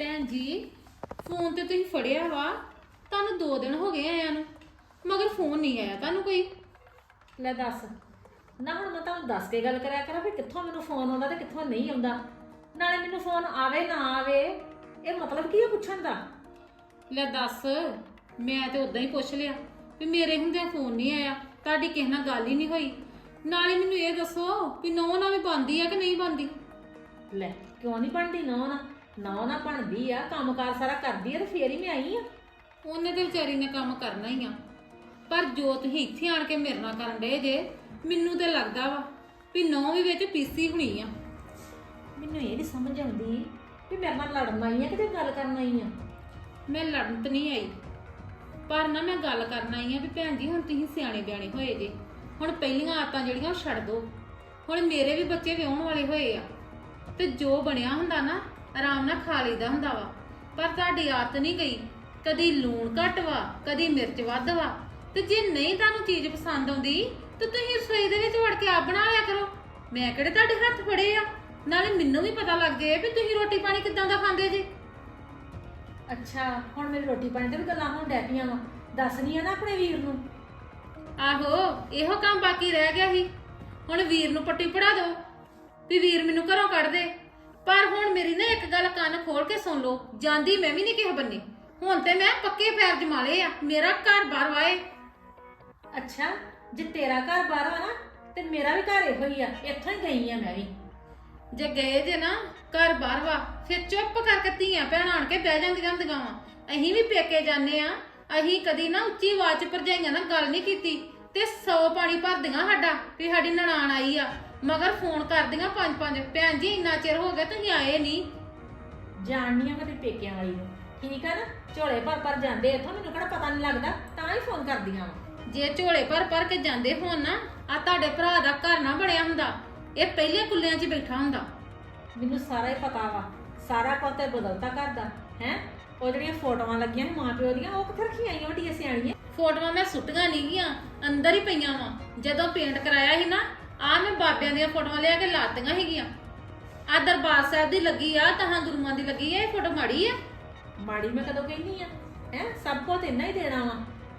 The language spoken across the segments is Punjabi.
ਭੈਣ ਜੀ ਫੋਨ ਤੇ ਤੁਸੀਂ ਫੜਿਆ ਵਾ ਤੁਹਾਨੂੰ 2 ਦਿਨ ਹੋ ਗਏ ਆਇਆਂ ਨੂੰ ਮਗਰ ਫੋਨ ਨਹੀਂ ਆਇਆ ਤੁਹਾਨੂੰ ਕੋਈ। ਲੈ ਦੱਸ ਨਾ ਹੁਣ ਮੈਂ ਤੁਹਾਨੂੰ ਦੱਸ ਕੇ ਗੱਲ ਕਰਿਆ ਕਰਾਂ ਵੀ ਕਿੱਥੋਂ ਮੈਨੂੰ ਫੋਨ ਆਉਂਦਾ ਤੇ ਕਿੱਥੋਂ ਨਹੀਂ ਆਉਂਦਾ। ਨਾਲੇ ਮੈਨੂੰ ਫੋਨ ਆਵੇ ਨਾ ਆਵੇ ਇਹ ਮਤਲਬ ਕੀ ਹੈ ਪੁੱਛਣ ਦਾ? ਲੈ ਦੱਸ ਮੈਂ ਤੇ ਉਦਾਂ ਹੀ ਪੁੱਛ ਲਿਆ ਵੀ ਮੇਰੇ ਹੁੰਦਿਆਂ ਫੋਨ ਨਹੀਂ ਆਇਆ ਤੁਹਾਡੀ ਕਿਸੇ ਨਾਲ ਗੱਲ ਹੀ ਨਹੀਂ ਹੋਈ। ਨਾਲੇ ਮੈਨੂੰ ਇਹ ਦੱਸੋ ਵੀ ਨੌ ਨਾਲ ਵੀ ਬੰਦੀ ਆ ਕਿ ਨਹੀਂ ਬੰਦੀ ਲੈ ਕਿਉਂ ਨਹੀਂ ਬਣਦੀ ਨਾ ਨਾ ਨਾ ਨਾ ਬਣਦੀ ਆ ਕੰਮਕਾਰ ਸਾਰਾ ਕਰਦੀ ਆ ਤੇ ਫੇਰ ਹੀ ਮੈਂ ਆਈ ਆ। ਉਹਨੇ ਤੇ ਵਿਚਾਰੀ ਨੇ ਕੰਮ ਕਰਨਾ ਹੀ ਆ। ਪਰ ਜੋ ਤੁਸੀਂ ਇੱਥੇ ਆਣ ਕੇ ਮੇਰੇ ਨਾਲ ਕਰਨ ਡਏ ਜੇ ਮੈਨੂੰ ਤੇ ਲੱਗਦਾ ਵਾ ਵੀ ਨੌ ਵੀ ਵਿੱਚ ਪੀਸੀ ਹੋਣੀ ਆ। ਮੈਨੂੰ ਇਹ ਨਹੀਂ ਸਮਝ ਆਉਂਦੀ ਵੀ ਮੇਰੇ ਨਾਲ ਲੜਨ ਆਈ ਆ ਕਿ ਤੇ ਗੱਲ ਕਰਨ ਆਈ ਆ। ਮੈਂ ਲੜਨ ਤੇ ਨਹੀਂ ਆਈ। ਪਰ ਨਾ ਮੈਂ ਗੱਲ ਕਰਨ ਆਈ ਆ ਵੀ ਭੈਣ ਜੀ ਹੁਣ ਤੁਸੀਂ ਸਿਆਣੇ ਬਿਆਣੇ ਹੋਏ ਜੇ। ਹੁਣ ਪਹਿਲੀਆਂ ਆਦਤਾਂ ਜਿਹੜੀਆਂ ਉਹ ਛੱਡ ਦਿਓ ਹੁਣ ਮੇਰੇ ਵੀ ਬੱਚੇ ਵਿਆਹਣ ਵਾਲੇ ਹੋਏ ਆ। ਤੇ ਜੋ ਬਣਿਆ ਹੁੰਦਾ ਨਾ ਆਰਾਮ ਨਾਲ ਖਾ ਲਈਦਾ ਹੁੰਦਾ ਵਾ। ਪਰ ਤੁਹਾਡੀ ਆਦਤ ਨਹੀਂ ਗਈ। ਕਦੀ ਲੂਣ ਘੱਟ ਵਾ ਕਦੀ ਮਿਰਚ ਵੱਧ ਵਾ। ਤੇ ਜੇ ਨਹੀਂ ਤੁਹਾਨੂੰ ਚੀਜ਼ ਪਸੰਦ ਆਉਂਦੀ ਤੇ ਤੁਸੀਂ ਰਸੋਈ ਦੇ ਵਿੱਚ ਵੜ ਕੇ ਆਪ ਬਣਾ ਲਿਆ ਕਰੋ। ਮੈਂ ਕਿਹੜੇ ਤੁਹਾਡੇ ਹੱਥ ਫੜੇ ਆ? ਨਾਲੇ ਮੈਨੂੰ ਵੀ ਪਤਾ ਲੱਗ ਜੇ ਵੀ ਤੁਸੀਂ ਰੋਟੀ ਪਾਣੀ ਕਿੱਦਾਂ ਦਾ ਖਾਂਦੇ ਜੇ। ਅੱਛਾ ਹੁਣ ਮੇਰੀ ਰੋਟੀ ਪਾਣੀ ਤੇ ਵੀ ਗੱਲਾਂ ਹੋਣ ਡੈ ਪਈਆਂ ਵਾ। ਦੱਸਣੀ ਆ ਨਾ ਆਪਣੇ ਵੀਰ ਨੂੰ। ਆਹੋ ਇਹੋ ਕੰਮ ਬਾਕੀ ਰਹਿ ਗਿਆ ਸੀ। ਹੁਣ ਵੀਰ ਨੂੰ ਪੱਟੀ ਪੜਾ ਦਿਓ ਵੀ ਵੀਰ ਮੈਨੂੰ ਘਰੋਂ ਕੱਢ ਦੇ। ਪਰ ਹੁਣ ਮੇਰੀ ਨਾ ਇੱਕ ਗੱਲ ਕੰਨ ਖੋਲ ਕੇ ਸੁਣ ਲਓ ਜਾਂਦੀ ਮੈਂ ਵੀ ਨਹੀਂ ਕਿਸੇ ਬੰਨੇ। ਹੁਣ ਤੇ ਮੈਂ ਪੱਕੇ ਪੈਰ ਜਮਾ ਲਏ ਆ ਮੇਰਾ ਘਰ ਬਾਹਰ ਵਾਏ ਅੱਛਾ ਜੇ ਤੇਰਾ ਘਰ ਬਾਹਰ ਵਾ ਨਾ ਤੇ ਮੇਰਾ ਵੀ ਘਰ ਇਹੋ ਹੀ ਆ ਇੱਥੋਂ ਹੀ ਗਈ ਆ ਮੈਂ ਵੀ। ਜੇ ਗਏ ਜੇ ਨਾ ਘਰ ਬਾਹਰ ਵਾ ਫਿਰ ਚੁੱਪ ਕਰਕੇ ਧੀਆਂ ਭੈਣਾਂ ਆਣ ਕੇ ਬਹਿ ਜਾਂਦੀਆਂ ਹੁੰਦੀਆਂ ਵਾ। ਅਸੀਂ ਵੀ ਪੇਕੇ ਜਾਂਦੇ ਆ ਅਸੀਂ ਕਦੀ ਨਾ ਉੱਚੀ ਆਵਾਜ਼ 'ਚ ਭਰਜਾਈਆਂ ਨਾਲ ਗੱਲ ਨਹੀਂ ਕੀਤੀ ਤੇ 100 ਪਾਣੀ ਭਰਦੀਆਂ ਸਾਡਾ ਵੀ ਸਾਡੀ ਨਨਾਣ ਆਈ ਆ। ਮਗਰ ਫੋਨ ਕਰਦੀਆਂ ਪੰਜ ਪੰਜ। ਭੈਣ ਜੀ ਇੰਨਾ ਚਿਰ ਹੋ ਗਿਆ ਤੁਸੀਂ ਆਏ ਨਹੀਂ ਜਾਣਨੀ ਆ ਕਦੇ ਪੇਕਿਆਂ ਵਾਲੀ ਨੂੰ। ਠੀਕ ਆ ਨਾ? ਝੋਲੇ ਭਰ ਭਰ ਜਾਂਦੇ ਇੱਥੋਂ ਮੈਨੂੰ ਕਿਹੜਾ ਪਤਾ ਨਹੀਂ ਲੱਗਦਾ। ਤਾਂ ਹੀ ਫੋਨ ਕਰਦੀਆਂ ਵਾ। ਜੇ ਝੋਲੇ ਭਰ ਭਰ ਕੇ ਜਾਂਦੇ ਹੋਣ ਨਾ ਆ ਤੁਹਾਡੇ ਭਰਾ ਦਾ ਘਰ ਨਾ ਬਣਿਆ ਹੁੰਦਾ। ਇਹ ਪਹਿਲੇ ਕੁੱਲਿਆਂ 'ਚ ਹੀ ਬੈਠਾ ਹੁੰਦਾ। ਮੈਨੂੰ ਸਾਰਾ ਹੀ ਪਤਾ ਵਾ। ਸਾਰਾ ਕੁਝ ਤੇ ਬਦਲਤਾ ਘਰ ਦਾ ਹੈ? ਉਹ ਜਿਹੜੀਆਂ ਫੋਟੋਆਂ ਲੱਗੀਆਂ ਨੇ ਮਾਂ ਪਿਓ ਦੀਆਂ ਉਹ ਕਿੱਥੇ ਰੱਖੀਆਂ ਆਈਆਂ ਵੱਡੀਆਂ ਸਿਆਣੀਆਂ? ਫੋਟੋਆਂ ਮੈਂ ਸੁੱਟੀਆਂ ਨਹੀਂ ਗੀਆਂ ਅੰਦਰ ਹੀ ਪਈਆਂ ਵਾ। ਜਦੋਂ ਪੇਂਟ ਕਰਾਇਆ ਸੀ ਨਾ ਆ ਮੈਂ ਬਾਬਿਆਂ ਦੀਆਂ ਫੋਟੋਆਂ ਲਿਆ ਕੇ ਲਾਤੀਆਂ ਸੀਗੀਆਂ। ਆ ਦਰਬਾਰ ਸਾਹਿਬ ਦੀ ਲੱਗੀ ਆ ਤਹਾਂ ਗੁਰੂਆਂ ਦੀ ਲੱਗੀ ਆ ਇਹ ਫੋਟੋ ਮਾੜੀ ਆ। ਮਾੜੀ ਮੈਂ ਕਦੋਂ ਕਹਿੰਦੀ ਆ? ਹੈ? ਸਭ ਕੁਝ ਇੰਨਾ ਹੀ ਦੇਣਾ ਵਾ।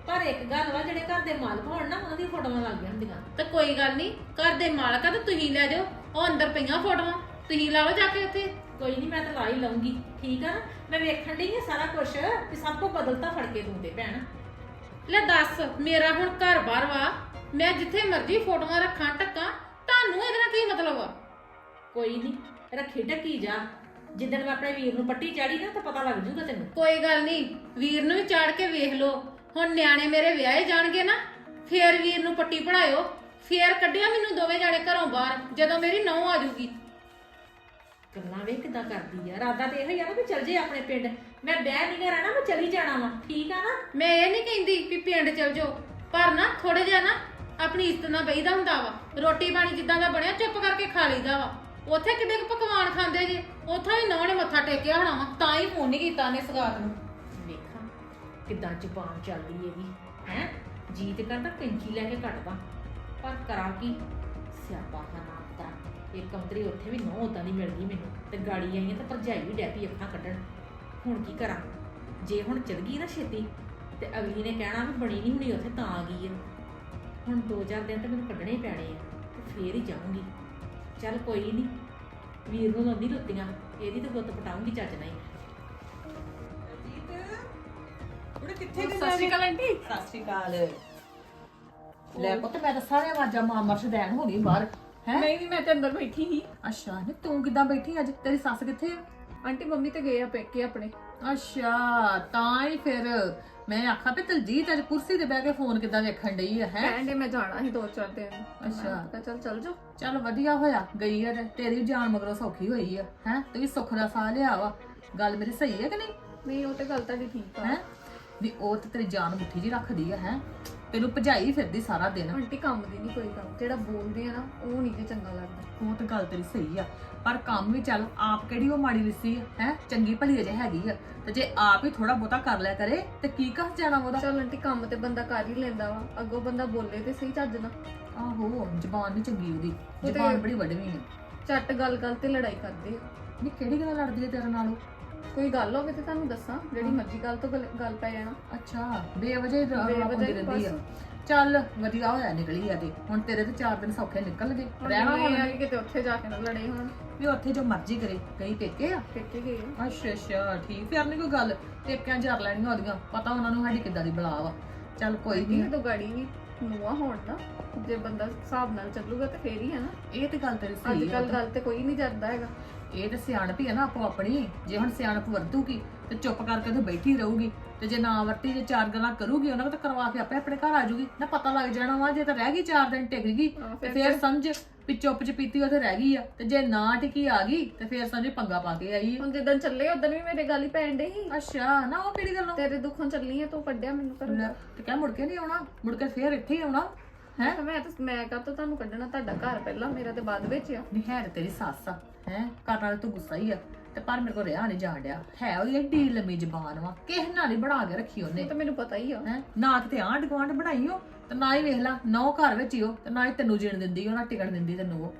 ਪਰ ਇੱਕ ਗੱਲ ਵਾ ਜਿਹੜੇ ਘਰ ਦੇ ਮਾਲਕ ਹੋਣ ਨਾ ਉਹਨਾਂ ਦੀਆਂ ਫੋਟੋਆਂ ਲੱਗੀਆਂ ਹੁੰਦੀਆਂ ਤੇ ਕੋਈ ਗੱਲ ਨਹੀਂ ਘਰ ਦੇ ਮਾਲਕ ਆ ਤੇ ਤੁਸੀਂ ਲੈ ਜਾਓ। ਉਹ ਅੰਦਰ ਪਈਆਂ ਫੋਟੋਆਂ ਤੁਸੀਂ ਲਾ ਲਓ ਜਾ ਕੇ ਉੱਥੇ। ਕੋਈ ਨਹੀਂ ਮੈਂ ਤਾਂ ਲਾ ਹੀ ਲਊਂਗੀ। ਠੀਕ ਆ ਨਾ? ਮੈਂ ਵੇਖਣ ਡਈ ਆ ਸਾਰਾ ਕੁਝ ਵੀ ਸਭ ਕੁਝ ਬਦਲਤਾ ਫੜ ਕੇ ਤੇ ਭੈਣ। ਲੈ ਦੱਸ ਮੇਰਾ ਹੁਣ ਘਰ ਬਾਹਰ ਵਾ। ਮੈਂ ਜਿੱਥੇ ਮਰਜ਼ੀ ਫੋਟੋਆਂ ਰੱਖਾਂ ਟੱਕਾਂ ਤੁਹਾਨੂੰ ਇਹਦੇ ਨਾਲ ਕੀ ਮਤਲਬ ਆ? ਕੋਈ ਨਹੀਂ ਰੱਖੀ ਢੱਕੀ ਜਾ। ਜਿੱਦਣ ਮੈਂ ਆਪਣੇ ਵੀਰ ਨੂੰ ਪੱਟੀ ਚਾੜੀ ਨਾ ਤਾਂ ਪਤਾ ਲੱਗ ਜੂਗਾ ਤੈਨੂੰ। ਕੋਈ ਗੱਲ ਨਹੀਂ ਵੀਰ ਨੂੰ ਵੀ ਚਾੜ ਕੇ ਵੇਖ ਲਓ। ਹੁਣ ਨਿਆਣੇ ਮੇਰੇ ਵਿਆਹੇ ਜਾਣਗੇ ਨਾ ਫੇਰ ਵੀਰ ਨੂੰ ਪੱਟੀ ਪੜਾਇਓ ਫੇਰ ਕੱਢਿਆ ਮੈਨੂੰ ਦੋਵੇਂ ਜਾਣੇ ਘਰੋਂ ਬਾਹਰ ਜਦੋਂ ਮੇਰੀ ਨੌਂ ਆ ਜੂਗੀ। ਗੱਲਾਂ ਵੇ ਕਿਦਾਂ ਕਰਦੀ ਆ? ਰਾਦਾ ਤੇ ਇਹੋ ਹੀ ਆ ਨਾ ਵੀ ਚੱਲ ਜੇ ਆਪਣੇ ਪਿੰਡ। ਮੈਂ ਬਹਿ ਨਹੀਂ ਰਹਿਣਾ ਮੈਂ ਚਲੀ ਜਾਣਾ ਵਾ। ਠੀਕ ਆ ਨਾ? ਮੈਂ ਇਹ ਨਹੀਂ ਕਹਿੰਦੀ ਵੀ ਪਿੰਡ ਚਲ ਜਾਓ ਪਰ ਨਾ ਥੋੜੇ ਜਿਹਾ ਨਾ ਆਪਣੀ ਇੱਜ਼ਤ ਨਾਲ ਬਈਦਾ ਹੁੰਦਾ ਵਾ। ਰੋਟੀ ਪਾਣੀ ਜਿੱਦਾਂ ਦਾ ਬਣਿਆ, ਚੁੱਪ ਕਰਕੇ ਖਾ ਲਈਦਾ ਵਾ। ਉੱਥੇ ਕਿੰਨੇ ਕੁ ਪਕਵਾਨ ਖਾਂਦੇ ਜੇ? ਉੱਥੋਂ ਹੀ ਨੌਂ ਨੇ ਮੱਥਾ ਟੇਕਿਆ ਹੋਣਾ ਵਾ। ਤਾਂ ਹੀ ਫੋਨ ਨਹੀਂ ਕੀਤਾ ਨੇ ਸਗਾਤ ਨੂੰ। ਵੇਖਾਂ ਕਿਦਾਂ ਜ਼ੁਬਾਨ ਚੱਲਦੀ ਇਹਦੀ ਹੈ? ਜੀ ਤੇ ਕਰਦਾ, ਕੈਂਚੀ ਲੈ ਕੇ ਕੱਟਦਾ। ਪਰ ਕਰਾਂ ਕੀ? ਸਿਆਪਾ ਖਾਨਾ ਆਪਦਾ ਇੱਕ ਅੰਤਰੀ ਉੱਥੇ ਵੀ ਨੋ ਉਦਾਂ ਦੀ ਮਿਲ ਗਈ ਮੈਨੂੰ। ਤੇ ਗਾੜੀ ਆਈਆਂ ਤਾਂ ਭਰਜਾਈ ਵੀ ਡੈਪੀ ਅੱਖਾਂ ਕੱਢਣ। ਹੁਣ ਕੀ ਕਰਾਂ? ਜੇ ਹੁਣ ਚਲ ਗਈ ਨਾ ਛੇਤੀ, ਤੇ ਅਗਲੀ ਨੇ ਕਹਿਣਾ ਵੀ ਬਣੀ ਨਹੀਂ ਹੁਣੀ ਉੱਥੇ ਤਾਂ ਆ ਗਈ ਹੈ ਹੁਣ 2000 ਦਿਨ ਤਾਂ ਮੈਨੂੰ ਕੱਢਣੇ ਹੀ ਪੈਣੇ ਆ ਤੇ ਫੇਰ ਹੀ ਜਾਊਂਗੀ। ਚੱਲ ਕੋਈ ਨਹੀਂ ਵੀਰ ਨੂੰ ਲਾਉਂਦੀ ਲੁੱਤੀਆਂ ਇਹਦੀ ਤਾਂ ਗੁੱਤ ਪਟਾਉਂਗੀ ਚੱਜ ਨਹੀਂ ਉਹਨੇ ਕਿੱਥੇ ਸਤਿ ਸ਼੍ਰੀ ਅਕਾਲ ਆਂਟੀ। ਸਤਿ ਸ਼੍ਰੀ ਅਕਾਲ। ਲੈ ਪੁੱਤ ਮੈਂ ਤਾਂ ਸਾਰੇ ਆਵਾਜ਼ਾਂ ਹੋ ਗਈ ਬਾਹਰ ਹੈ? ਨਹੀਂ ਨਹੀਂ ਮੈਂ ਤੇ ਅੰਦਰ ਬੈਠੀ ਸੀ। ਅੱਛਾ ਨੇ ਤੂੰ ਕਿੱਦਾਂ ਬੈਠੀ ਅੱਜ? ਤੇਰੀ ਸੱਸ ਕਿੱਥੇ ਆ? ਆਂਟੀ ਮੰਮੀ ਤੇ ਗਏ ਆ ਪੇਕੇ ਆਪਣੇ। ਅੱਛਾ ਤਾਂ ਹੀ ਫਿਰ ਮੈਂ ਆਖਾ ਵੀ ਦਲਜੀਤ ਅੱਜ ਕੁਰਸੀ ਤੇ ਬਹਿ ਕੇ ਫੋਨ ਕਿੱਦਾਂ ਵੇਖਣ ਡਈ ਆ ਹੈ? ਕਹਿੰਦੇ ਮੈਂ ਜਾਣਾ ਸੀ ਦੋ ਚਾਰ ਦਿਨ। ਅੱਛਾ। ਮੈਂ ਕਿਹਾ ਚੱਲ ਚੱਲ ਜਾ ਚੱਲ ਵਧੀਆ ਹੋਇਆ ਗਈ ਆ ਤੇ ਤੇਰੀ ਵੀ ਜਾਨ ਮਗਰੋਂ ਸੌਖੀ ਹੋਈ ਆ ਹੈ? ਤੇ ਵੀ ਸੁੱਖ ਦਾ ਸਾਹ ਲਿਆ ਵਾ। ਗੱਲ ਮੇਰੀ ਸਹੀ ਹੈ ਕਿ ਨਹੀਂ? ਨਹੀਂ ਉਹ ਤੇ ਗੱਲ ਤੁਹਾਡੀ ਠੀਕ ਆ। ਹੈ? ਵੀ ਉਹ ਤੇ ਤੇਰੀ ਜਾਨ ਮੁੱਠੀ ਜੀ ਰੱਖਦੀ ਆ ਹੈ? ਤੈਨੂੰ ਭਜਾਈ ਫਿਰਦੀ ਸਾਰਾ ਦਿਨ। ਆਂਟੀ ਕੰਮ ਦੀ ਨਹੀਂ ਕੋਈ ਕੰਮ ਜਿਹੜਾ ਬੋਲਦੇ ਆ ਨਾ ਉਹ ਨਹੀਂ ਤੇ ਚੰਗਾ ਲੱਗਦਾ। ਉਹ ਤਾਂ ਗੱਲ ਤੇਰੀ ਸਹੀ ਆ। ਪਰ ਕੰਮ ਵੀ ਚੱਲ ਆਪ ਕਿਹੜੀ ਉਹ ਮਾੜੀ ਲਿੱਸੀ ਆ ਹੈ? ਚੰਗੀ ਭਲੀ ਅਜੇ ਹੈਗੀ ਆ। ਤੇ ਜੇ ਆਪ ਹੀ ਥੋੜਾ ਬਹੁਤਾ ਕਰ ਲਿਆ ਕਰੇ ਤੇ ਕੀ ਕਸ ਜਾਣਾ ਉਹਦਾ? ਚੱਲ ਆਂਟੀ ਕੰਮ ਤੇ ਬੰਦਾ ਕਰ ਹੀ ਲੈਂਦਾ ਵਾ। ਅੱਗੋਂ ਬੰਦਾ ਬੋਲੇ ਤੇ ਸਹੀ ਚੱਜ ਨਾਲ। ਆਹੋ ਜ਼ਬਾਨ ਵੀ ਚੰਗੀ ਉਹਦੀ। ਤੇ- ਜ਼ਬਾਨ ਬੜੀ ਵੱਡਵੀਂ ਆ। ਝੱਟ ਗੱਲ ਗੱਲ ਤੇ ਲੜਾਈ ਕਰਦੇ ਆ। ਵੀ ਕਿਹੜੀ ਗੱਲ ਲੜਦੀ ਹੈ ਤੇਰੇ ਨਾਲ ਉਹ? ਕੋਈ ਗੱਲ ਹੋਵੇ ਤੇ ਤੁਹਾਨੂੰ ਦੱਸਾਂ ਜਿਹੜੀ। ਮਰਜ਼ੀ ਗੱਲ ਤੋਂ ਗੱਲ ਗੱਲ ਪੈ ਜਾਣਾ। ਅੱਛਾ ਬੇਵਜੇ ਬੇਵਜ੍ਹਾ ਰਹਿੰਦੀ ਆ। ਚੱਲ ਵਧੀਆ ਹੋਇਆ ਨਿਕਲੀ ਆ ਤੇ ਹੁਣ ਤੇਰੇ ਤੇ ਚਾਰ ਦਿਨ ਸੌਖੇ ਨਿਕਲ ਗਏ। ਰਹਿਣਾ ਹੁਣ ਹੁਣ ਕਿਤੇ ਉੱਥੇ ਜਾ ਕੇ ਨਾ ਲੜੇ ਹੁਣ। ਵੀ ਉੱਥੇ ਜੋ ਮਰਜ਼ੀ ਕਰੇ ਕਈ ਪੇਕੇ ਆ। ਪੇਕੇ ਗਏ ਆ। ਅੱਛਾ ਅੱਛਾ ਠੀਕ। ਫਿਰ ਨਹੀਂ ਕੋਈ ਗੱਲ। ਪੇਕਿਆਂ ਜਰ ਲੈਣੀਆਂ ਉਹਦੀਆਂ। ਪਤਾ ਉਹਨਾਂ ਨੂੰ ਸਾਡੀ ਕਿੱਦਾਂ ਦੀ ਬਲਾ ਵਾ। ਚੱਲ ਕੋਈ ਇਹ ਨਹੀਂ ਤੋਂ ਗਾੜੀ ਵੀ ਨੂਆ ਹੋਣ ਨਾ ਜੇ ਬੰਦਾ ਹਿਸਾਬ ਨਾਲ ਚੱਲੂਗਾ ਤੇ ਫੇਰ ਹੀ ਹੈ ਨਾ। ਇਹ ਤੇ ਗੱਲ ਤੇਰੀ ਅੱਜ ਸਹੀ ਕੱਲ ਆ ਗੱਲ ਤੇ ਕੋਈ ਨਹੀਂ ਕਰਦਾ ਹੈਗਾ। ਇਹ ਤੇ ਸਿਆਣਪ ਹੀ ਆ ਨਾ ਆਪੋ ਆਪਣੀ। ਜੇ ਹੁਣ ਸਿਆਣਪ ਵਰਤੂਗੀ ਤੇ ਚੁੱਪ ਕਰਕੇ ਤੇ ਬੈਠੀ ਰਹੂਗੀ ਤੇ ਜੇ ਨਾ ਵਰਤੀ ਜੇ ਚਾਰ ਗੱਲਾਂ ਕਰੂਗੀ ਉਹਨਾਂ ਨੂੰ ਤਾਂ ਕਰਵਾ ਕੇ ਆਪੇ ਆਪਣੇ ਘਰ ਆ ਜੂਗੀ ਨਾ ਪਤਾ ਲੱਗ ਜਾਣਾ ਵਾ ਜੇ ਤਾਂ ਰਹਿ ਗਈ ਚਾਰ ਦਿਨ ਟਿਕ ਗਈ ਹਾਂ, ਤੇ ਫਿਰ ਸਮਝ ਵੀ ਚੁੱਪ ਚਪੀਤੀ ਉੱਥੇ ਰਹਿ ਗਈ ਆ। ਤੇ ਜੇ ਨਾ ਟਿਕੀ ਆ ਗਈ ਤੇ ਫੇਰ ਸਮਝ ਪੰਗਾ ਪਾ ਕੇ ਆਈ ਆ। ਹੁਣ ਜਿੱਦਣ ਚੱਲੇ ਉਦੋਂ ਵੀ ਮੇਰੇ ਗੱਲ ਹੀ ਪੈਣ ਡੇ ਸੀ। ਅੱਛਾ ਨਾ ਉਹ ਕਿਹੜੀ ਗੱਲੋਂ? ਤੇਰੇ ਦੁੱਖੋਂ ਚੱਲੀ ਆ ਤੂੰ ਕੱਢਿਆ ਮੈਨੂੰ ਘਰੋਂ। ਲੈ, ਤੇ ਕਹਿ ਮੁੜ ਕੇ ਨਹੀਂ ਆਉਣਾ ਮੁੜ ਕੇ ਫੇਰ ਇੱਥੇ ਹੀ ਆਉਣਾ ਹੈ? ਮੈਂ ਤਾਂ ਮੈਂ ਕਹ ਤੁਹਾਨੂੰ ਕੱਢਣਾ? ਤੁਹਾਡਾ ਘਰ ਪਹਿਲਾਂ ਮੇਰਾ ਤੇ ਬਾਅਦ ਵਿੱਚ ਆ। ਨਹੀਂ ਹੈ ਤੇ ਤੇਰੀ ਸੱਸ ਆ। ਹੈ? ਕਰਨ ਵਾਲੇ ਤੂੰ ਗੁੱਸਾ ਹੀ ਆ। ਤੇ ਪਰ ਮੇਰੇ ਕੋਲ ਰਿਹਾ ਨਹੀਂ ਜਾਣ ਡਿਆ। ਹੈ ਉਹਦੀ ਏਡੀ ਲੰਮੀ ਜ਼ਬਾਨ ਵਾ। ਕਿਸੇ ਨਾਲ ਨਹੀਂ ਬਣਾ ਕੇ ਰੱਖੀ ਉਹਨੇ। ਉਹ ਤਾਂ ਮੈਨੂੰ ਪਤਾ ਹੀ ਆ। ਹੈ? ਨਾ ਕਿਤੇ ਆਂਢ ਗੁਆਂਢ ਬਣਾਈ ਉਹ ਤੇ ਨਾ ਹੀ ਵੇਖ ਲਾ ਨੌ ਘਰ ਵਿੱਚ ਹੀ ਉਹ ਤੇ ਨਾ ਹੀ ਤੈਨੂੰ ਜੀਣ ਦਿੰਦੀ ਉਹ ਨਾ ਟਿਕਣ ਦਿੰਦੀ ਤੈਨੂੰ ਉਹ।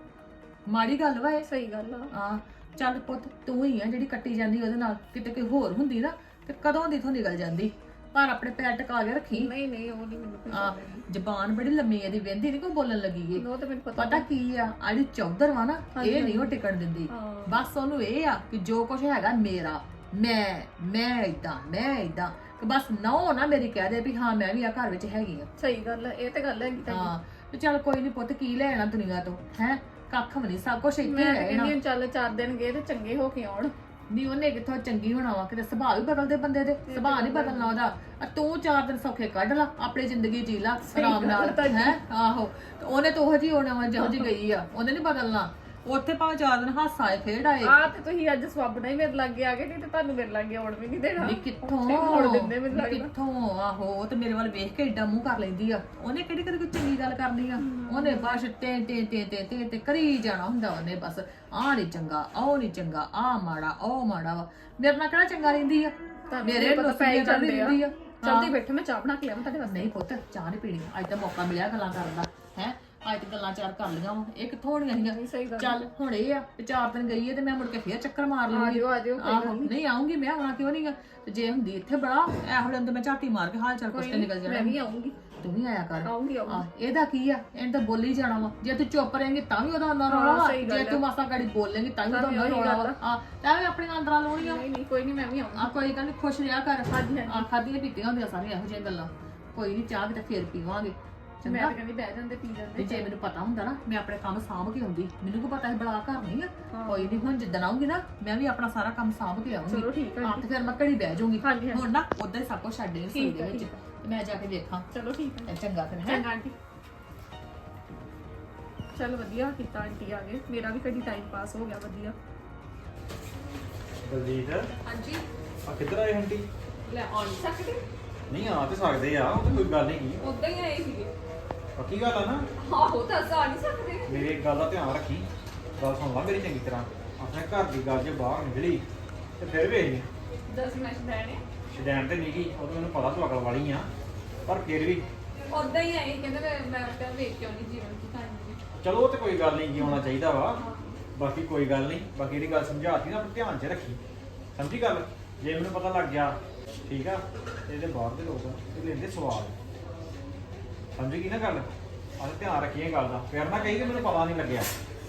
ਮਾੜੀ ਗੱਲ ਵਾ ਇਹ। ਸਹੀ ਗੱਲ ਆ। ਆ ਚੱਲ ਪੁੱਤ ਤੂੰ ਹੀ ਆ ਜਿਹੜੀ ਕੱਟੀ ਜਾਂਦੀ ਉਹਦੇ ਨਾਲ। ਕਿਤੇ ਕੋਈ ਹੋਰ ਹੁੰਦੀ ਨਾ ਤੇ ਕਦੋਂ ਦੀ ਇਥੋਂ ਨਿਕਲ ਜਾਂਦੀ? ਪਰ ਆਪਣੇ ਪੈਰ ਟਕਾ ਕੇ ਰੱਖੀ। ਨਹੀਂ ਨਹੀਂ ਉਹ ਨਹੀਂ ਮੈਨੂੰ ਕੋਈ ਆ ਜ਼ਬਾਨ ਬੜੀ ਲੰਮੀ ਇਹਦੀ ਵਹਿੰਦੀ ਨਹੀਂ ਕੋਈ ਬੋਲਣ ਲੱਗੀ ਏ। ਉਹ ਤਾਂ ਮੈਨੂੰ ਪਤਾ ਪਤਾ ਕੀ ਆ ਆੜੀ ਚੌਧਰ ਵਾ ਨਾ ਇਹ ਨਹੀਂ ਉਹ ਟਿਕਣ ਦਿੰਦੀ। ਹਾਂ। ਬਸ ਉਹਨੂੰ ਇਹ ਆ ਕਿ ਜੋ ਕੁਝ ਹੈਗਾ ਮੇਰਾ ਮੈਂ ਮੈਂ ਇਦਾਂ ਮੈਂ ਇਦਾਂ ਕਿ ਬਸ ਨੋ ਨਾ ਮੇਰੀ ਕਹਿ ਦੇ ਵੀ ਹਾਂ ਮੈਂ ਵੀ ਆ ਘਰ ਵਿੱਚ ਹੈਗੀ ਆ। ਸਹੀ ਗੱਲ ਹੈ ਇਹ ਤੇ ਗੱਲ ਹੈਗੀ ਤੁਹਾਡੀ। ਹਾਂ ਤੇ ਚੱਲ ਕੋਈ ਨਹੀਂ ਪੁੱਤ ਕੀ ਲੈਣਾ ਦੁਨੀਆ ਤੋਂ ਹੈ? ਕੱਖ ਵੀ ਨਹੀਂ ਸਭ ਕੁਝ ਇੱਥੇ ਮੈਂ ਤਾਂ ਰਹਿਣਾ। ਕਹਿੰਦੀ ਹਾਂ ਚੱਲ ਚਾਰ ਦਿਨ ਗਏ ਤੇ ਚੰਗੇ ਹੋ ਕੇ ਆਉਣ। ਨਹੀਂ ਉਹਨੇ ਕਿੱਥੋਂ ਚੰਗੀ ਹੋਣਾ ਵਾ ਕਿਤੇ ਸੁਭਾਅ ਵੀ ਬਦਲਦੇ ਬੰਦੇ ਦੇ ਸੁਭਾਅ ਨਹੀਂ ਬਦਲਣਾ ਉਹਦਾ। ਆ ਤੂੰ ਚਾਰ ਦਿਨ ਸੌਖੇ ਕੱਢ ਲਾ ਆਪਣੀ ਜ਼ਿੰਦਗੀ ਜੀ ਲਾ ਆਰਾਮ ਨਾਲ ਹੈ? ਆਹੋ। ਤੇ ਉਹਨੇ ਤਾਂ ਉਹੋ ਜਿਹੀ ਹੋਣਾ ਵਾ ਜਿਹੋ ਜਿਹੀ ਗਈ ਆ ਉਹਨੇ ਨਹੀਂ ਬਦਲਣਾ। ਉੱਥੇ ਭਾਵੇਂ ਚਾਰ ਦਿਨ ਹਾਸਾ ਆਏ ਖੇਡ ਆਏ। ਆ ਤੇ ਤੁਸੀਂ ਅੱਜ ਸਵਾਬਣਾ ਹੀ ਮੇਰੇ ਲਾਗੇ ਆ ਗਏ ਨਹੀਂ ਤੇ ਤੁਹਾਨੂੰ ਮੇਰੇ ਲਾਗੇ ਆਉਣ ਵੀ ਨਹੀਂ ਦੇਣਾ। ਨਹੀਂ ਕਿੱਥੋਂ? ਮੋੜ ਦਿੰਦੇ ਮੈਨੂੰ ਲੱਗਦਾ। ਕਿੱਥੋਂ? ਆਹੋ ਉਹ ਤੇ ਮੇਰੇ ਵੱਲ ਵੇਖ ਕੇ ਏਡਾ ਮੂੰਹ ਕਰ ਲੈਂਦੀ ਆ। ਉਹਨੇ ਕਿਹੜੀ ਕਦੇ ਕੋਈ ਚੰਗੀ ਗੱਲ ਕਰਨੀ ਆ? ਉਹਨੇ ਬਸ ਟੇ ਟੇ ਟੇ ਟੇ ਟੇ ਤੇ ਕਰੀ ਜਾਣਾ ਹੁੰਦਾ ਉਹਨੇ ਬਸ। ਆਹ ਨਹੀਂ ਚੰਗਾ ਉਹ ਨਹੀਂ ਚੰਗਾ ਆ ਮਾੜਾ ਉਹ ਮਾੜਾ ਵਾ। ਮੇਰੇ ਨਾਲ ਕਿਹੜਾ ਚੰਗਾ ਰਹਿੰਦੀ ਆ? ਤੁਹਾਨੂੰ ਮੇਰੇ ਵੀ ਪਤਾ ਪੈ ਹੀ ਚੰਗੀ ਜਾਂਦੇ ਆ। ਰਹਿੰਦੀ ਆ। ਜਲਦੀ ਬੈਠੋ ਮੈਂ ਚਾਹ ਬਣਾ ਕੇ ਲਿਆਵਾਂ ਤੁਹਾਡੇ ਵਾਸਤੇ। ਨਹੀਂ ਪੁੱਤ ਚਾਹ ਨਹੀਂ ਪੀਣੀ। ਅੱਜ ਤਾਂ ਮੌਕਾ ਮਿਲਿਆ ਗੱਲਾਂ ਕਰਨ ਦਾ। ਹੈ? ਅੱਜ ਤੇ ਗੱਲਾਂ ਚਾਰ ਕਰ ਲੀਆਂ ਵਾ ਇਹ ਕਿੱਥੋਂ ਹੋਣੀਆਂ ਸੀਗੀਆਂ ਨਹੀਂ ਸਹੀ ਗੱਲ ਚੱਲ ਹੁਣ ਇਹ ਆ ਤੇ ਚਾਰ ਦਿਨ ਗਈ ਹੈ ਤੇ ਮੈਂ ਮੁੜ ਕੇ ਫੇਰ ਚੱਕਰ ਮਾਰ ਲਵਾਂਗੀ ਆਜੋ ਆਜੋ ਆਹੋ ਨੀ। ਨਹੀਂ। ਆਉਂਗੀ ਮੈਂ ਆਉਣਾ ਕਿਉਂ ਨਹੀਂਗਾ ਤੇ ਜੇ ਹੁੰਦੀ ਇੱਥੇ ਬੜਾ ਇਹੋ ਜਿਹੇ ਅੰਦਰ ਮੈਂ ਝਾਟੀ ਮਾਰ ਕੇ ਹਾਲ ਚਾਲ ਕੁਛ ਤੇ ਨਿਕਲ ਮੈਂ ਜਾਣਾ ਵੀ ਆਉਂਗੀ। ਤੂੰ ਵੀ ਆਇਆ ਕਰ। ਆਉਂਗੀ ਆਉਂਗੀ। ਆ ਇਹਦਾ ਕੀ ਆ? ਇਹਨੇ ਤਾਂ ਬੋਲੀ ਜਾਣਾ ਵਾ। ਜੇ ਤੂੰ ਚੁੱਪ ਰਹੇਂਗੀ ਤਾਂ ਵੀ ਉਹਦਾ ਅੰਦਰ ਰੌਲਾ ਵਾ। ਸਹੀ ਗੱਲ ਜੇ। ਤੂੰ ਮਾਸਾ ਗਾੜੀ ਬੋਲੇਂਗੀ ਤਾਂ ਵੀ ਉਹਦਾ ਤਾਂ ਅੰਦਰ ਰੌਲਾ ਵਾ। ਆ। ਤਾਂ ਵੀ ਆਪਣੀਆਂ ਅੰਦਰਾਂ ਲਾਉਣੀਆਂ। ਨਹੀਂ ਨਹੀਂ ਕੋਈ ਨਹੀਂ ਮੈਂ ਵੀ ਆਉਂਗੀ। ਆ ਕੋਈ ਗੱਲ ਨੀ ਖੁਸ਼ ਰਿਹਾ ਕਰ। ਹਾਂਜੀ ਹਾਂਜੀ। ਆ ਖਾਦੀਆਂ ਪੀਤੀਆਂ ਹੁੰਦੀਆਂ ਸਾਰੀਆਂ ਇਹੋ ਜਿਹੀਆਂ ਗੱਲਾਂ। ਕੋਈ ਨਹੀਂ ਚਾਹ ਕਿਤੇ ਫੇਰ ਪੀਵਾਂਗੇ। ਮੈਂ ਚੰਗਾ ਤਾਂ ਕਹਿੰਦੀ ਬਹਿ ਜਾਂਦੇ ਪੀ ਤੇ ਜਾਂਦੇ ਜੇ ਮੈਨੂੰ ਪਤਾ ਹੁੰਦਾ ਨਾ ਮੈਂ ਆਪਣੇ ਕੰਮ ਸਾਂਭ ਕੇ ਆਉਂਦੀ। ਮੈਨੂੰ ਕੋ ਪਤਾ ਹੈ ਬੜਾ ਘਰ ਨਹੀਂ ਆ? ਹਾਂ। ਕੋਈ ਨਹੀਂ ਹੁਣ ਜਿੱਦਣ ਆਉਂਗੀ ਨਾ ਮੈਂ ਵੀ ਆਪਣਾ ਸਾਰਾ ਕੰਮ ਸਾਂਭ ਕੇ ਆਉਂਗੀ ਚਲੋ ਠੀਕ ਹੈ ਆ ਤੇ ਫਿਰ ਮੈਂ ਘੜੀ ਬਹਿ ਜਾਊਂਗੀ। ਹਾਂਜੀ ਹਾਂਜੀ। ਹੁਣ ਨਾ ਉਦਾਂ ਹੀ ਸਭ ਕੁਝ ਛੱਡ ਦੇ ਰਸੋਈ ਠੀਕ ਦੇ ਹੈ, ਵਿੱਚ। ਠੀਕ ਤੇ ਮੈਂ ਜਾ ਕੇ ਵੇਖਾਂ। ਚਲੋ ਠੀਕ ਹੈ ਇਹ ਚੰਗਾ ਫਿਰ ਹੈ? ਚੰਗਾ ਆਂਟੀ ਚਲ ਵਧੀਆ ਕੀਤਾ ਆਂਟੀ ਆ ਗਏ। ਮੇਰਾ ਵੀ ਕਦੀ ਟਾਈਮ ਪਾਸ ਹੋ ਗਿਆ ਵਧੀਆ। ਦਲਜੀਤ? ਹਾਂਜੀ। ਆ ਕਿੱਧਰ ਆਏ ਹੰਟੀ ਲੈ ਆਉਣ ਸਕਦੇ। ਨਹੀਂ ਆ ਤੇ ਸਕਦੇ ਆ ਉਹ ਤਾਂ ਕੋਈ ਗੱਲ ਨਹੀਂ। ਉਦਾਂ ਹੀ ਆਏ ਸੀਗੇ। ਪੱਕੀ ਗੱਲ ਆ ਨਾ? ਆਹੋ ਦੱਸ ਆ ਨਹੀਂ ਸਕਦੇ। ਮੇਰੀ ਇੱਕ ਗੱਲ ਦਾ ਧਿਆਨ ਰੱਖੀ। ਗੱਲ ਸੁਣ ਲਾ ਮੇਰੀ ਚੰਗੀ ਤਰ੍ਹਾਂ। ਆਪਣੇ ਘਰ ਦੀ ਗੱਲ ਜੇ ਬਾਹਰ ਨਿਕਲੀ ਤੇ ਫਿਰ ਵੇਖ ਲਈ। ਦਸ ਬੈਣੇ ਸ਼ਦੈਨ ਤੇ ਨਹੀਂ ਗਈ ਉਹ ਤਾਂ ਮੈਨੂੰ ਪਤਾ ਤੂੰ ਅਕਲ ਵਾਲੀ ਆ। ਪਰ ਫਿਰ ਵੀ ਉਦਾਂ ਹੀ ਆਏ ਕਹਿੰਦੇ ਮੈਂ ਮੈਂ ਵੇਖ ਕੇ ਆਉਣੀ ਜੀਵਨ ਦੀ ਕਹਾਣੀ ਚਲੋ ਉਹ ਤੇ ਕੋਈ ਗੱਲ ਨਹੀਂ ਜਿਉਣਾ ਚਾਹੀਦਾ ਵਾ। ਬਾਕੀ ਕੋਈ ਗੱਲ ਨਹੀਂ ਬਾਕੀ ਜਿਹੜੀ ਗੱਲ ਸਮਝਾਤੀ ਨਾ ਆਪਣੇ ਧਿਆਨ 'ਚ ਰੱਖੀ। ਸਮਝੀ ਗੱਲ? ਜੇ ਮੈਨੂੰ ਪਤਾ ਲੱਗ ਗਿਆ ਠੀਕ ਆ? ਤੇ ਇਹਦੇ ਬਾਹਰ ਦੇ ਲੋਕ ਇਹ ਲੈਂਦੇ ਸਵਾਲ ਸਮਝ ਗਈ ਨਾ ਗੱਲ? ਆਹ ਧਿਆਨ ਰੱਖੀਏ ਗੱਲ ਦਾ। ਫਿਰ ਨਾ ਕਹੀ ਕਿ ਮੈਨੂੰ ਪਤਾ ਨਹੀਂ ਲੱਗਿਆ।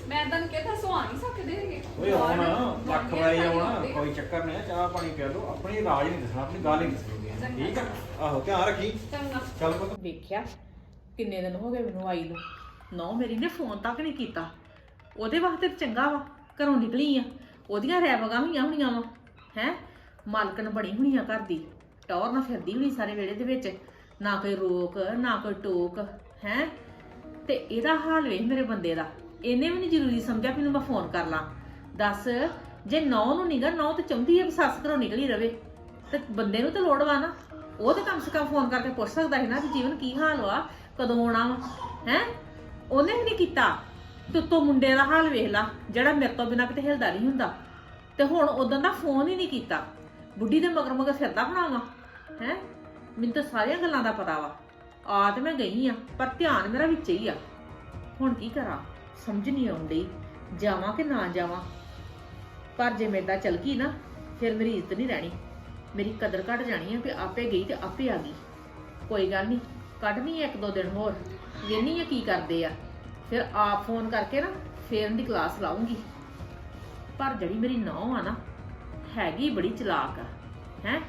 ਮੈਂ ਤਾਂ ਕਿਹਾ ਸੁਆ ਨਹੀਂ ਸਕਦੇ ਹੈਗੇ। ਓਏ ਆਉਣ ਲੱਖ ਵਾਰੀ ਆਉਣ ਕੋਈ ਚੱਕਰ ਨਹੀਂ ਆ, ਚਾਹ ਪਾਣੀ ਪੀ ਲਓ। ਆਪਣੀ ਰਾਜ ਨਹੀਂ ਦੱਸਣਾ ਆਪਣੀ ਗੱਲ ਹੀ ਦੱਸਣੀ ਠੀਕ ਆ? ਆਹੋ ਧਿਆਨ ਰੱਖੀ। ਚੰਗਾ। ਚੱਲ ਪੁੱਤ। ਵੇਖਿਆ? ਕਿੰਨੇ ਦਿਨ ਹੋ ਗਏ ਮੈਨੂੰ ਆਈ ਨੂੰ। ਨੌ ਮੇਰੀ ਨੇ ਫੋਨ ਤੱਕ ਨਹੀਂ ਕੀਤਾ। ਉਹਦੇ ਵਾਸਤੇ ਤਾਂ ਚੰਗਾ ਵਾ। ਘਰੋਂ ਨਿਕਲੀ ਆ। ਉਹਦੀਆਂ ਰੈਵਗਾਂ ਹੋਈਆਂ ਹੋਣੀਆਂ ਵਾ। ਹੈ? ਮਾਲਕਨ ਬਣੀ ਹੋਣੀ ਆ ਘਰ ਦੀ। ਟੌਰ ਨਾ ਫਿਰਦੀ ਹੋਣੀ ਸਾਰੇ ਵੇੜੇ ਦੇ ਵਿੱਚ। ਨਾ ਕੋਈ ਰੋਕ, ਨਾ ਕੋਈ ਟੋਕ, ਹੈ? ਤੇ ਇਹਦਾ ਹਾਲ ਵੇਖ ਮੇਰੇ ਬੰਦੇ ਦਾ। ਇਹਨੇ ਵੀ ਨਹੀਂ ਜ਼ਰੂਰੀ ਸਮਝਿਆ ਵੀ ਇਹਨੂੰ ਮੈਂ ਫੋਨ ਕਰ ਲਾਂ। ਦੱਸ, ਜੇ ਨੌ ਨੂੰ ਨਿਗਾ, ਨੌ ਤੇ ਚਾਹੁੰਦੀ ਹੈ ਵੀ ਸੱਸ ਘਰੋਂ ਨਿਕਲੀ ਰਵੇ। ਤੇ ਬੰਦੇ ਨੂੰ ਤਾਂ ਲੋੜ ਵਾ ਨਾ। ਉਹ ਤਾਂ ਕਮ ਸੇ ਕਮ ਫੋਨ ਕਰਕੇ ਪੁੱਛ ਸਕਦਾ ਹੈ ਨਾ ਕਿ ਜੀਵਨ ਕੀ ਹਾਲ ਵਾ, ਕਦੋਂ ਆਉਣਾ ਵਾ, ਹੈ? ਉਹਨੇ ਵੀ ਨਹੀਂ ਕੀਤਾ। ਤੇ ਉੱਤੋਂ ਮੁੰਡੇ ਦਾ ਹਾਲ ਵੇਖ ਲਾ, ਜਿਹੜਾ ਮੇਰੇ ਤੋਂ ਬਿਨਾਂ ਕਿਤੇ ਹਿਲਦਾ ਨਹੀਂ ਹੁੰਦਾ। ਤੇ ਹੁਣ ਉਦੋਂ ਦਾ ਫੋਨ ਹੀ ਨਹੀਂ ਕੀਤਾ। ਬੁੱਢੀ ਦੇ ਮਗਰ ਮਗਰ ਫਿਰਦਾ ਬਣਾਵਾ ਹੈ? ਮੈਨੂੰ ਤਾਂ ਸਾਰੀਆਂ ਗੱਲਾਂ ਦਾ ਪਤਾ ਵਾ। ਆ ਤੇ ਮੈਂ ਗਈ ਆ, ਪਰ ਧਿਆਨ ਮੇਰਾ ਵਿੱਚ ਹੀ ਆ। ਹੁਣ ਕੀ ਕਰਾਂ? ਸਮਝ ਨਹੀਂ ਆਉਂਦੀ ਜਾਵਾਂ ਕਿ ਨਾ ਜਾਵਾਂ? ਪਰ ਜੇ ਮੈਂ ਮੇਦਾ ਚਲ ਗਈ ਨਾ, ਫਿਰ ਮੇਰੀ ਇੱਜ਼ਤ ਨਹੀਂ ਰਹਿਣੀ। ਮੇਰੀ ਕਦਰ ਘਟ ਜਾਣੀ ਆ ਵੀ ਆਪੇ ਗਈ ਤੇ ਆਪੇ ਆ ਗਈ। ਕੋਈ ਗੱਲ ਨਹੀਂ ਕੱਢਣੀ ਹੈ ਇੱਕ ਦੋ ਦਿਨ ਹੋਰ ਵੇਹਨੀ ਆ ਕੀ ਕਰਦੇ ਆ। ਫਿਰ ਆਪ ਫੋਨ ਕਰਕੇ ਨਾ, ਫੇਰ ਦੀ ਕਲਾਸ ਲਾਉਂਗੀ। ਪਰ ਜਿਹੜੀ ਮੇਰੀ ਨੌਂ ਆ ਨਾ ਹੈਗੀ ਬੜੀ ਚਲਾਕ ਆ, ਹੈ?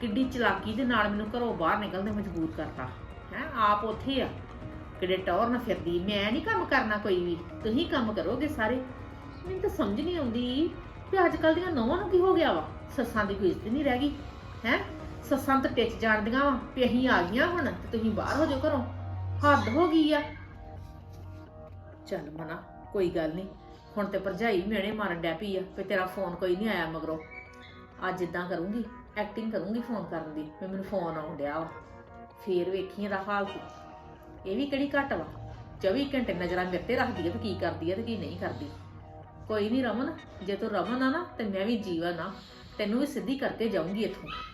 ਕਿੱਡੀ ਚਲਾਕੀ ਦੇ ਨਾਲ ਮੈਨੂੰ ਘਰੋਂ ਬਾਹਰ ਨਿਕਲਣ ਦੇ ਮਜਬੂਰ ਕਰਤਾ। ਹੈ? ਆਪ ਉੱਥੇ ਆ। ਕਿਤੇ ਟੌਰ ਨਾ ਫਿਰਦੀ, ਮੈਂ ਨਹੀਂ ਕੰਮ ਕਰਨਾ ਕੋਈ ਵੀ। ਤੁਸੀਂ ਕੰਮ ਕਰੋਗੇ ਸਾਰੇ। ਮੈਨੂੰ ਤਾਂ ਸਮਝ ਨਹੀਂ ਆਉਂਦੀ ਵੀ ਅੱਜ ਕੱਲ ਦੀਆਂ ਨੌਵਾਂ ਨੂੰ ਕੀ ਹੋ ਗਿਆ ਵਾ? ਸੱਸਾਂ ਦੀ ਕੋਈ ਇੱਜ਼ਤ ਨਹੀਂ ਰਹਿ ਗਈ। ਹੈ? ਸੱਸਾਂ ਤਾਂ ਟਿੱਚ ਜਾਣਦੀਆਂ ਵਾ ਵੀ ਅਸੀਂ ਆ ਗਈਆਂ ਹੁਣ ਤੇ ਤੁਸੀਂ ਬਾਹਰ ਹੋ ਜਾਓ ਘਰੋਂ। ਹੱਦ ਹੋ ਗਈ ਆ। ਚੱਲ ਮਨਾ, ਕੋਈ ਗੱਲ ਨਹੀਂ ਹੁਣ ਤੇ ਭਰਜਾਈ ਮੇਣੇ ਮਾਰਨ ਡੈ ਪਈ ਆ, ਵੀ ਤੇਰਾ ਫੋਨ ਕੋਈ ਨਹੀਂ ਆਇਆ ਮਗਰੋਂ। ਅੱਜ ਇਦਾਂ ਕਰੂੰਗੀ ਐਕਟਿੰਗ ਕਰੂੰਗੀ ਫੋਨ ਕਰਨ ਦੀ, ਵੀ ਮੈਨੂੰ ਫੋਨ ਆਉਣ ਡਿਆ ਵਾ। ਫੇਰ ਵੇਖੀ ਇਹਦਾ ਹਾਲ ਤੂੰ। ਇਹ ਵੀ ਕਿਹੜੀ ਘੱਟ ਵਾ? 24 ਘੰਟੇ ਨਜ਼ਰਾਂ ਮੇਰੇ ਤੇ ਰੱਖਦੀ ਆ ਵੀ ਕੀ ਕਰਦੀ ਹੈ ਤੇ ਕੀ ਨਹੀਂ ਕਰਦੀ। ਕੋਈ ਨਹੀਂ ਰਮਨ, ਜੇ ਤੂੰ ਰਮਨ ਆ ਨਾ, ਤੇ ਮੈਂ ਵੀ ਜੀਵਨ ਆ। ਤੈਨੂੰ ਵੀ ਸਿੱਧੀ ਕਰਕੇ ਜਾਊਂਗੀ ਇੱਥੋਂ।